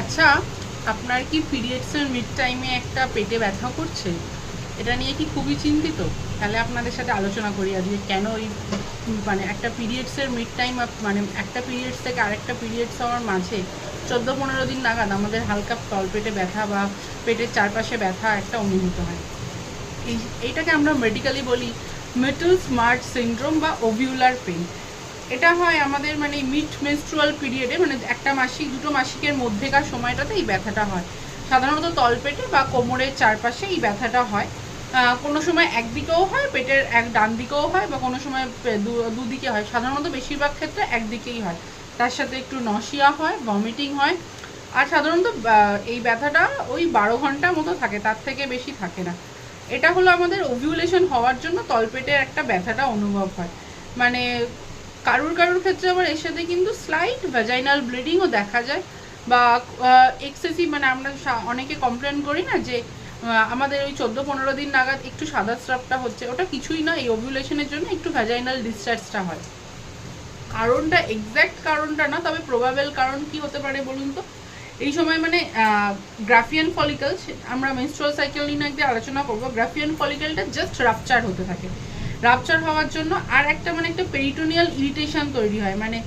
আচ্ছা আপনার কি পিরিয়ডসের মিড টাইমে একটা পেটে ব্যথা করছে? এটা নিয়ে কি খুবই চিন্তিত। তাহলে আপনাদের সাথে আলোচনা করি আজকে কেন ওই মানে একটা পিরিয়ডসের মিড টাইম মানে একটা পিরিয়ডস থেকে আরেকটা পিরিয়ডস হওয়ার মাঝে চোদ্দ পনেরো দিন নাগাদ আমাদের হালকা তলপেটে ব্যথা বা পেটের চারপাশে ব্যথা একটা অনুভূত হয়। এই, এইটাকে আমরা মেডিকেলি বলি মেটাল স্মার্ট সিন্ড্রোম বা ওভিউলার পেন এটা হয় আমাদের মানে মিড মেনস্ট্রুয়াল পিরিয়ডে মানে একটা মাসিক, দুটো মাসিকের মধ্যেকার সময়টাতে এই ব্যথাটা হয়। সাধারণত তলপেটে বা কোমরের চারপাশে এই ব্যথাটা হয়। কোনো সময় একদিকেও হয়, পেটের এক ডান দিকেও হয় বা কোনো সময় দুদিকে হয়। সাধারণত বেশিরভাগ ক্ষেত্রে একদিকেই হয়। তার সাথে একটু নশিয়া হয় ভমিটিং হয়। আর সাধারণত এই ব্যথাটা ওই বারো ঘণ্টা মতো থাকে, তার থেকে বেশি থাকে না। এটা হলো আমাদের ওভিউলেশন হওয়ার জন্য তলপেটের একটা ব্যথাটা অনুভব হয়। মানে কারুর কারুর ক্ষেত্রে আবার এর সাথে কিন্তু স্লাইট ভ্যাজাইনাল ব্লিডিংও দেখা যায় বা এক্সেসিভ মানে আমরা অনেকে কমপ্লেন করি না যে আমাদের ওই চোদ্দ পনেরো দিন নাগাদ একটু সাদা স্রাবটা হচ্ছে। ওটা কিছুই না, এই ওভিউলেশনের জন্য একটু ভ্যাজাইনাল ডিসচার্জটা হয়। কারণটা এক্স্যাক্ট কারণটা না, তবে প্রবাবেল কারণ কি হতে পারে বলুন তো? এই সময় মানে গ্রাফিয়ান ফলিকল আমরা মেনস্ট্রুয়াল সাইকেল নিয়ে একদিন আলোচনা করব। গ্রাফিয়ান ফলিকলটা জাস্ট রাপচার হতে থাকে। রাপচার হওয়ার জন্য আর একটা মানে একটা পেরিটোনিয়াল ইরিটেশন তৈরি হয়। মানে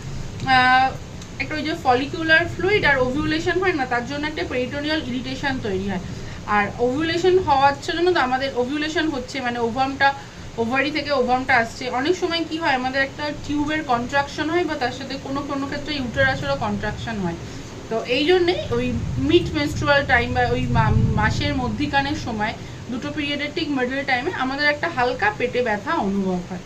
একটা ওই যে ফলিকুলার ফ্লুইড আর ওভিউলেশন হয় না, তার জন্য একটা পেরিটোনিয়াল ইরিটেশন তৈরি হয়। আর ওভিউলেশন হওয়ার জন্য তো আমাদের ওভিউলেশন হচ্ছে মানে ওভামটা ওভারি থেকে ওভামটা আসছে। অনেক সময় কি হয়, আমাদের একটা টিউবের কন্ট্রাকশন হয় বা তার সাথে কোনো কোনো ক্ষেত্রে ইউটারাসেরও কন্ট্রাকশন হয়। তো এই জন্যে ওই মিড মেনস্ট্রুয়াল টাইম বা ওই মাসের মধ্যিখানের সময় দুটো পিরিয়ডের ঠিক মিডল টাইমে আমাদের একটা হালকা পেটে ব্যথা অনুভব হয়।